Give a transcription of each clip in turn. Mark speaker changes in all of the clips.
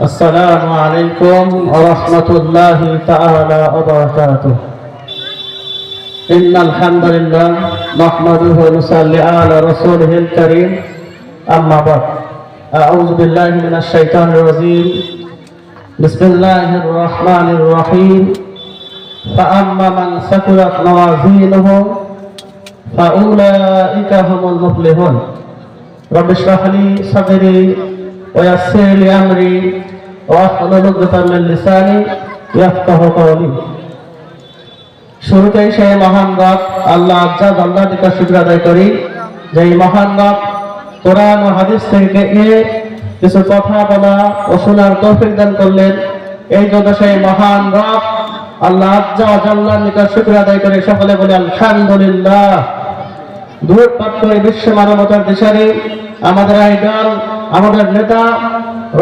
Speaker 1: السلام عليكم ورحمة الله تعالى وبركاته. إن الحمد لله نحمده ونصلي على رسوله الكريم. أما بعد أعوذ بالله من الشيطان الرجيم. بسم الله الرحمن الرحيم. فأما من ثقلت موازينه فأولئك هم المفلحون. رب اشرح لي صدري ويسر لي أمري واحلل عقدة من لساني يفقه قولي শুরুতেই সেই মহান রব আল্লাহ আজ্জাদ আল্লাহ দিকে শুক্র আদায় করি যে এই মহান রব কোরআন ও হাদিস থেকে এ কিছু কথা বলা ও শোনার তৌফিক দান করলেন এই জন্য সেই মহান রব আল্লাহ আজ্জাদ আল্লাহ নিকট শুক্র আদায় করে সকলে বলে আলহামদুলিল্লাহ দূর প্রাপ্ত এই বিশ্ব মানবতার দিশারি আমাদের আইডল, আমাদের নেতা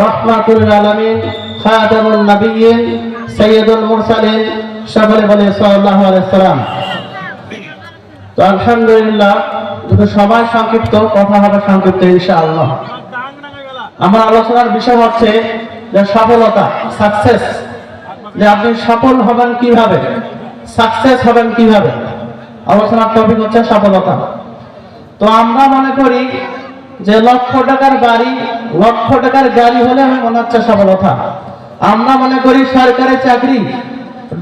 Speaker 1: রহমাতুল আলমিন খায়াতুল নবীন, সৈয়দুল মুরসালিন, সকলে বলে সাল্লাল্লাহু আলাইহি সাল্লাম তো আলহামদুলিল্লাহ, যদি সবাই সংক্ষিপ্ত, কথা হবে সংক্ষিপ্ত ইনশাআল্লাহ। আমার আলোচনার বিষয় হচ্ছে যে সফলতা সাকসেস যে আপনি সফল হবেন কীভাবে সাকসেস হবেন কীভাবে? আলোচনার টপিক হচ্ছে সফলতা। তো আমরা মনে করি যে লক্ষ টাকার বাড়ি, লক্ষ টাকার গাড়ি হলে আমি মনে হচ্ছে সফলতা। আমরা মনে করি সরকারি চাকরি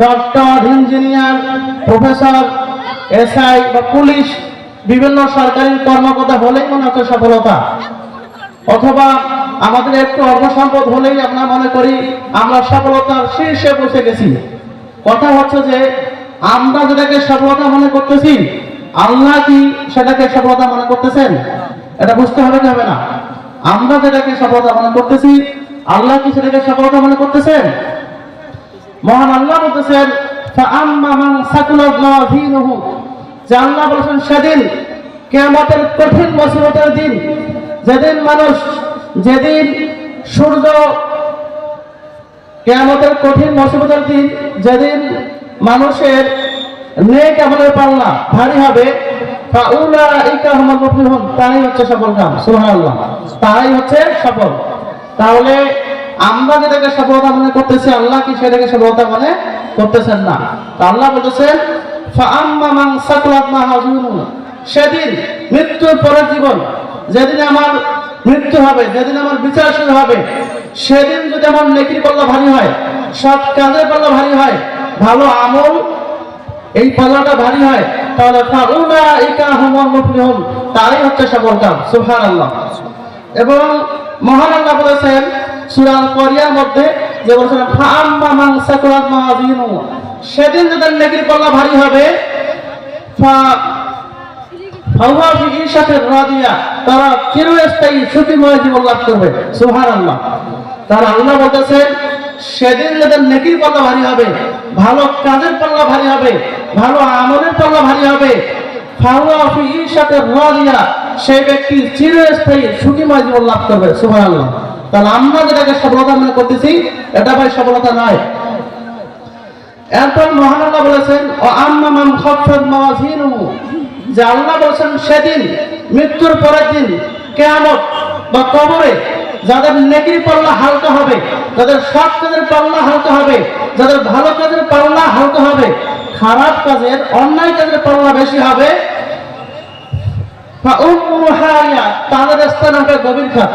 Speaker 1: ডক্টর ইঞ্জিনিয়ার প্রফেসর এসআই বা পুলিশ বিভিন্ন সরকারি কর্মকর্তা হলেই মনে হচ্ছে সফলতা। অথবা আমাদের একটু অর্থ সম্পদ হলেই আমরা মনে করি আমরা সফলতার শীর্ষে বসে গেছি। কথা হচ্ছে যে আমরা যেটাকে সফলতা মনে করতেছি, আল্লাহ কি সেটাকে সফলতা মনে করতেছেন? এটা বুঝতে হবে যাবে না। আমরা যেটাকে সফলতা মনে করতেছি, আল্লাহ কি সেটাকে সফলতা মনে করতেছেন? মহান আল্লাহ বলতেছেন কঠিন দিন, যেদিন মানুষ, যেদিন সূর্য কেয়ামতের কঠিন দিন, যেদিন মানুষের নেক আমলের পাল্লা ভারী হবে যেটাকে সফলতা মনে আল্লাহ সেটাকে সফলতা মনে করতেছেন না? আল্লাহ সেদিন মৃত্যুর পরের জীবন, যেদিন আমার মৃত্যু হবে, যেদিন আমার বিচার শুরু হবে, সেদিন যদি আমার নেকির পাল্লা ভারী হয়, সৎ কাজের পাল্লা ভারী হয়, ভালো আমল এই পাল্লাটা ভারী হয় তাহলে ফাউলাইকা হুমুল মুফলিহুন। তারাই হচ্ছে সফল কাম সুবহানাল্লাহ। এবং মহান আল্লাহ বলেছেন, সূরা কোরিয়ার মধ্যে যে বলেছেন সেদিন যাদের নেকির পাল্লা ভারী হবে তারা জীবন সুবহানাল্লাহ। তার আল্লাহ বলতেছেন, সেদিন যাদের নেকির পাল্লা ভারী হবে, ভালো কাজের পাল্লা ভারী হবে ভালো আমলের পাল্লা ভারী হবে। সেই ব্যক্তি চিরস্থায়ী সুখীময় জীবন লাভ করবে তাহলে আমরা যেটাকে সফলতা মনে করতেছি, এটা ভাই সফলতা নয়। এরপর মহান আল্লাহ বলেছেন ও আম্মা মাওয়াজিনুহু। যে আল্লাহ সেদিন, মৃত্যুর পরের দিন, কিয়ামত বা কবরে যাদের নেকির পাল্লা হালকা হবে, যাদের সৎ কাজের পাল্লা হালকা হবে, যাদের ভালো কাজের পাল্লা হালকা হবে খারাপ কাজের অন্যায় কাজের পাল্লা বেশি হবে। তাদের স্থান হবে গভীর খাত।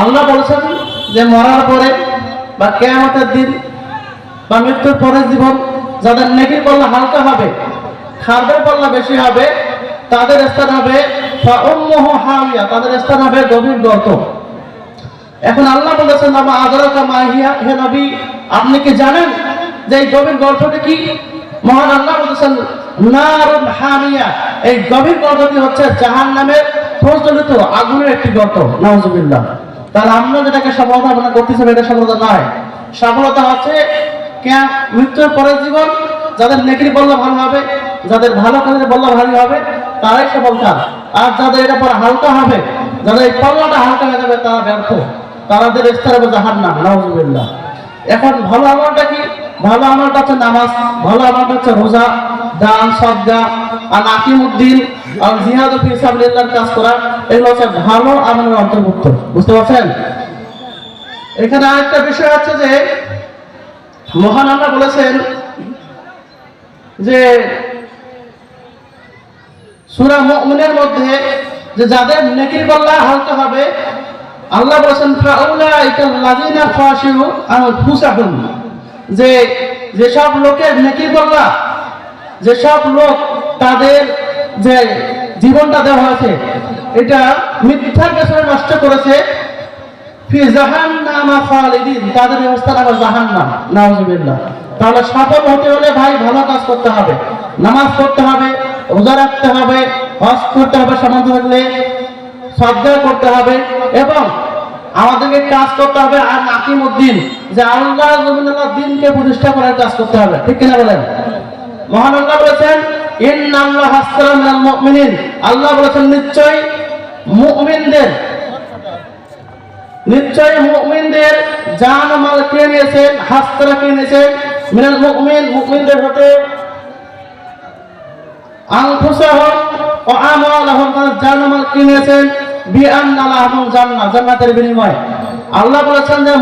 Speaker 1: আল্লাহ বলেছেন যে মরার পরে বা কেয়ামতের দিন বা মৃত্যুর পরের জীবন যাদের নেকির পাল্লা হালকা হবে খাদের পাল্লা বেশি হবে তাদের স্থান হবে হাওিয়া, তাদের স্থান হবে গভীর গর্ত। এখন আল্লাহ বলেছেন আমা আদরাকা মাহিয়া হে নবী আপনি কি জানেন যে এই গভীর গর্তটি কি? মহান আল্লাহ বলেছেন, নারুন হামিয়া এই গভীর গর্তটি হচ্ছে জাহান নামের প্রজ্বলিত আগুনের একটি গর্ত, নাউজুবিল্লাহ। তাহলে আমরা যেটাকে সফলতা মনে করতেছি এটা সফলতা নয়। সফলতা হচ্ছে মৃত্যুর পরের জীবন, যাদের নেকির বললে ভালো হবে, যাদের ভালো কাজের বললে ভালো হবে, তারাই সফল কাজ আর যাদের এটা পরে হালকা হবে, যাদের এই পল্লাটা হালকা হয়ে যাবে, তারা ব্যর্থ। তারাদের স্তর জাহান নাম নাউজুবিল্লাহ। এখন ভালো আমলটা কি? ভালো আমলটা হচ্ছে নামাজ, ভালো আমলটা হচ্ছে রোজা, দান সদ্গা আর নাকিমুদ্দিন, আর জিহাদ ফি কাজ করা, এগুলো হচ্ছে ভালো আমলের অন্তর্ভুক্ত। বুঝতে পারছেন? এখানে আরেকটা বিষয় আছে যে, মহান আল্লাহ বলেছেন যে, সূরা মুমিনের মধ্যে যে যাদের নেকির পাল্লা হালকা হবে, আল্লাহ বলেছেন ফাউলাইকাল লাযিনা খাশিউ আনফুসাহুম। যে যেসব লোকের নেকির পাল্লা যেসব লোক তাদের যে জীবনটা দেওয়া হয়েছে, এটা মিথ্যার পেছনে নষ্ট করেছে। তাহলে সফল হতে হলে ভাই ভালো কাজ করতে হবে, নামাজ পড়তে হবে, রোজা রাখতে হবে, হজ করতে হবে সজ্জা করতে হবে, এবং আমাদেরকে কাজ করতে হবে আর নাকিম উদ্দিন, যে আল্লাহ জমিনুল্লাহ দিনকে প্রতিষ্ঠা করার কাজ করতে হবে। ঠিক কিনা বলেন? মহান আল্লাহ বলেছেন আল্লাহ বলেছেন জান মাল নিয়েছেন হাসতারা কে নিয়েছেন মিনাল হতে আনফুসাহুম ও আমওয়ালাহুম তারা জান মাল কে জান্নাতের বিনিময়। আল্লাহ বলেছেন যে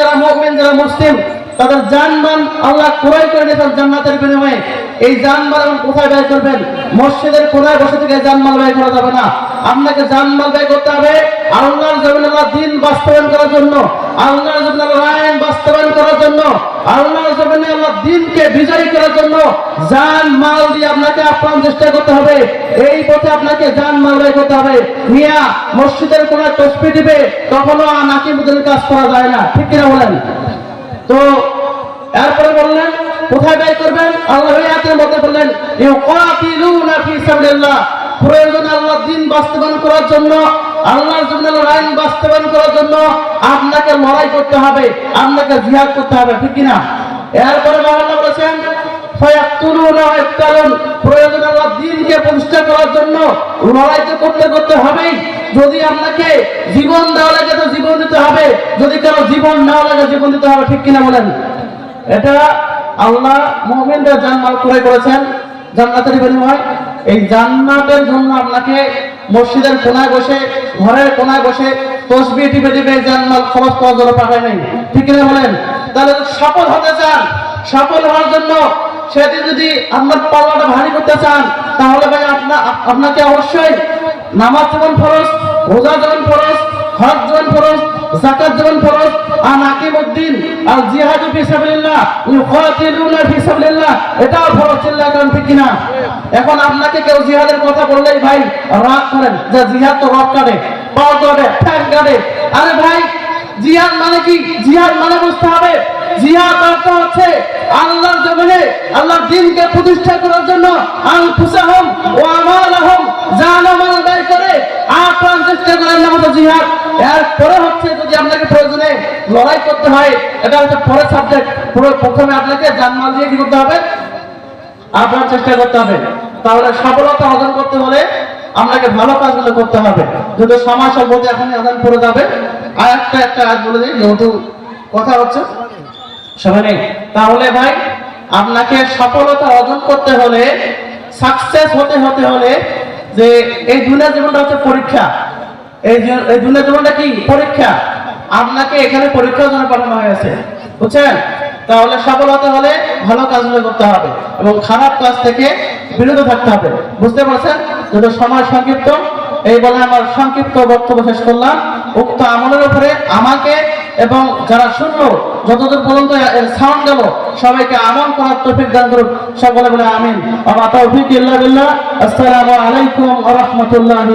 Speaker 1: যারা যারা মুসলিম, তাদের জানমান আল্লাহ ক্রয় করে নিয়েছেন জান্নাতের বিনিময়ে। এই জানমাল কোথায় ব্যয় করবেন? মসজিদের কোনায় বসে থেকে জানমাল ব্যয় করা যাবে না। আপনাকে জানমাল ব্যয় করতে হবে আল্লাহ দিন বাস্তবায়ন করার জন্য। আল্লাহ আইন বাস্তবায়ন করার জন্য, আল্লাহর জমিনে আল্লাহ দিনকে বিজয়ী করার জন্য জান, মাল দিয়ে আপনাকে আপ্রাণ চেষ্টা করতে হবে। এই পথে আপনাকে জান, মাল ব্যয় করতে হবে। মিয়া, মসজিদের কোনায় তসবি দিবে কখনো নাকি মুদের কাজ করা যায় না। ঠিক কিনা বলেন? তো, এরপরে বললেন, কোথায় ব্যয় করবেন? আল্লাহ আয়াতের মধ্যে বললেন, ইউকাতিলুনা ফি সাবিলিল্লাহ। প্রয়োজন আল্লাহ দিন বাস্তবায়ন করার জন্য আল্লাহর জন্য আইন বাস্তবায়ন করার জন্য আপনাকে লড়াই করতে হবে, আপনাকে জিহাদ করতে হবে, ঠিক কিনা? এরপরে আল্লাহ বলেছেন প্রয়োজন করার জন্য লড়াই তো করতে করতে যদি আপনাকে জীবন দেওয়া তো জীবন দিতে হবে, যদি কারও জীবন নেওয়া লাগে জীবন দিতে হবে, ঠিক কিনা বলেন? এটা আল্লাহ মুমিনদের জান্নাত করে করেছেন, জান্নাতের বিনিময়। এই জান্নাতের জন্য আপনাকে মসজিদের কোনায় বসে, ঘরের কোনায় বসে তসবি টিপে টিপে জানমাল খরচ করার জন্য পাঠায় নাই। ঠিক না বলেন? তাহলে সফল হতে চান, সফল হওয়ার জন্য সেটি যদি আপনার পাল্লাটা ভারী করতে চান, তাহলে ভাই আপনা আপনাকে অবশ্যই নামাজ যেমন ফরজ, রোজা যেমন ফরজ, হজ যেমন ফরজ ফরজ জিহাদু ফি সাবিলিল্লাহ ফি সাবিলিল্লাহ, এটাও ফরজ কারণ ঠিক এখন আপনাকে কেউ জিহাদের কথা বললেই ভাই রাগ করেন, যে জিহাদ তো কাটে আরে ভাই, জিহাদ মানে কি? জিহাদ মানে বুঝতে হবে, জিহাদ অর্থ হচ্ছে আল্লাহর জমিনে, আল্লাহর দিনকে প্রতিষ্ঠা করার জন্য আমালাহুম জান ও মাল ব্যয় করে আপ্রাণ চেষ্টা করার নাম হলো জিহাদ। এরপরে হচ্ছে যদি আপনাকে প্রয়োজনে লড়াই করতে হয়, এটা হচ্ছে পরের সাবজেক্ট প্রথমে আপনাকে জানমাল দিয়ে কি করতে হবে? আপনার চেষ্টা করতে হবে। তাহলে সফলতা অর্জন করতে হলে আপনাকে ভালো কাজগুলো করতে হবে। যদি সময় সম্পত্তি এখন আদান পড়ে যাবে। আর একটা একটা আজ বলে দিই, যেহেতু কথা হচ্ছে। নেই? তাহলে ভাই, আপনাকে সফলতা অর্জন করতে হলে সাকসেস হতে হতে হলে যে এই দুনিয়া জীবনটা হচ্ছে পরীক্ষা। এই দুনিয়া জীবনটা কি? পরীক্ষা। আপনাকে এখানে পরীক্ষার জন্য পাঠানো হয়েছে। বুঝছেন? তাহলে সফলতা হলে ভালো কাজগুলো করতে হবে এবং খারাপ কাজ থেকে বিরত থাকতে হবে। বুঝতে পারছেন? যদি সময় সংক্ষিপ্ত। এই বলে আমার সংক্ষিপ্ত বক্তব্য শেষ করলাম। উক্ত আমলের উপরে আমাকে এবং যারা শুনলো যতদূর পর্যন্ত এর সাউন্ড গেল সবাইকে আমল করার তৌফিক দান করুন সকলে বলে আমিন। আমার তৌফিক বিল্লাহ। আসসালামু আলাইকুম রাহমাতুল্লাহি